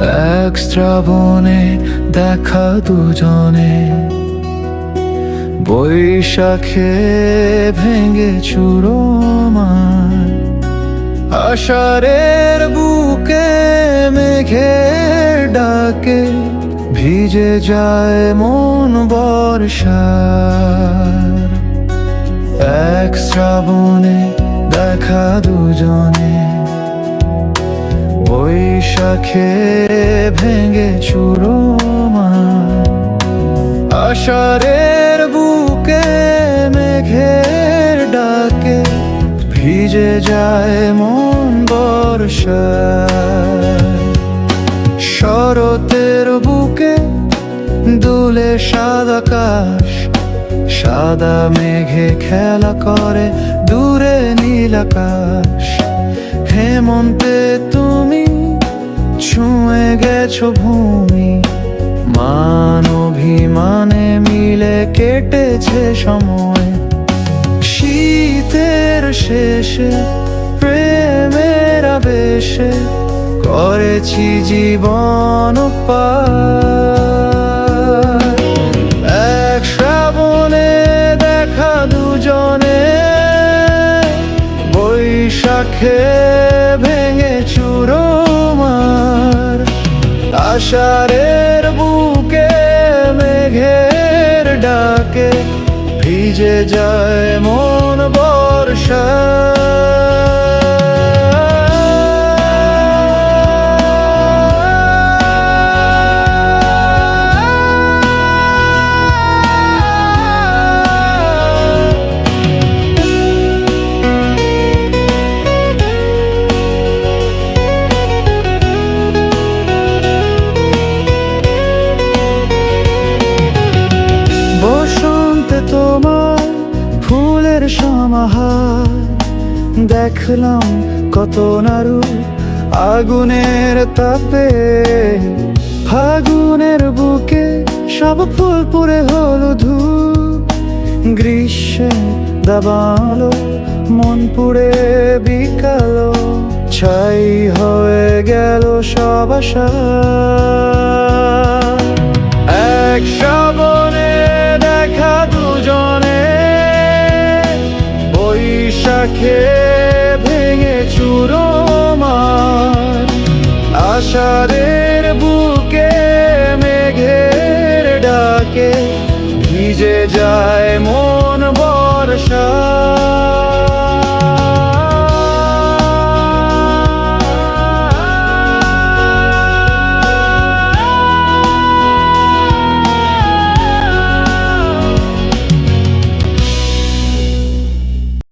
এক শ্রাবণে দেখা দুজনে। বৈশাখে ভেঙে চুরো মার আষাঢ়ের বুকে মেঘের ডাকে ভিজে যায় মন বর্ষার। এক শ্রাবণে দেখা দুজনে। বৈশাখে ভেঙে চুরো আষাঢ়ের বুকে মেঘের ডাকে, ভিজে যায় মন শরতের বুকে দুলে সাদা আকাশ, সাদা মেঘে খেলা করে দূরে নীল আকাশ। হেমন্তে ছুঁয়ে গেছো ভূমি। মান অভিমানে মিলে কেটেছে সময়। শীতের শেষে, প্রেমের আবেশে করেছি জীবন এক শ্রাবণে দেখা দুজনে, বৈশাখে আষাঢ়ের বুকে মেঘের ডাকে ভিজে যায় মন বর্ষা। দেখলাম কত নারু আগুনের তাপে। ফাগুনের বুকে সব ফুল পুরে হলো ধু গ্রীষ্মে দাবালো, মন পুড়ে বিকালো। ছাই হয়ে গেল সব আশা। এক শ্রাবণে দেখা দুজনে। বৈশাখে সারের বুকে মেঘের ডাকে ভিজে যায়